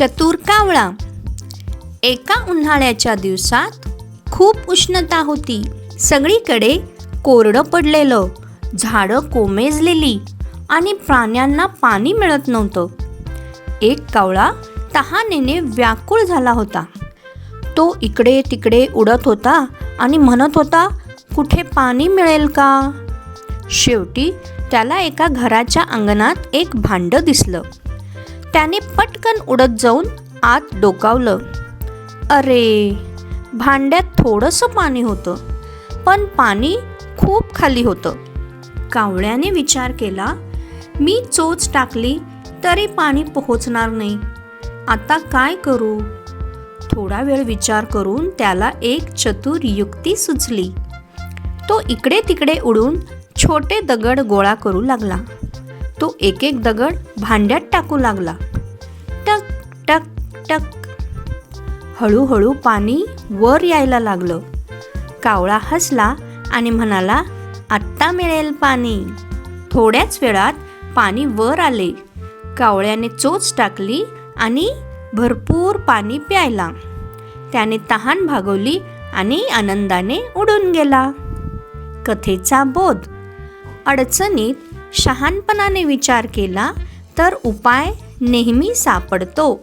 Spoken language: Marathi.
चतुर कावळा. एका उन्हाळ्याच्या दिवसात खूप उष्णता होती. सगळीकडे कोरडं पडलेलं झाडं कोमेजलेली आणि प्राण्यांना पाणी मिळत नव्हतं. एक कावळा तहानेने व्याकुळ झाला होता. तो इकडे तिकडे उडत होता आणि म्हणत होता कुठे पाणी मिळेल का? शेवटी त्याला एका घराच्या अंगणात एक भांडं दिसलं. त्याने पटकन उडत जाऊन आत डोकावलं. अरे भांड्यात थोडंसं पाणी होतं पण पाणी खूप खाली होतं. कावळ्याने विचार केला मी चोच टाकली तरी पाणी पोहोचणार नाही. आता काय करू? थोडा वेळ विचार करून त्याला एक चतुर युक्ती सुचली. तो इकडे तिकडे उडून छोटे दगड गोळा करू लागला. तो एक एक दगड भांड्यात टाकू लागला. टक टक टक. हळूहळू पाणी वर यायला लागलं. कावळा हसला आणि म्हणाला आत्ता मिळेल पाणी. थोड्याच वेळात पाणी वर आले. कावळ्याने चोच टाकली आणि भरपूर पाणी प्यायला. त्याने तहान भागवली आणि आनंदाने उडून गेला. कथेचा बोध. अडचणीत शहाणपणाने विचार केला तर उपाय नेहमी सापडतो.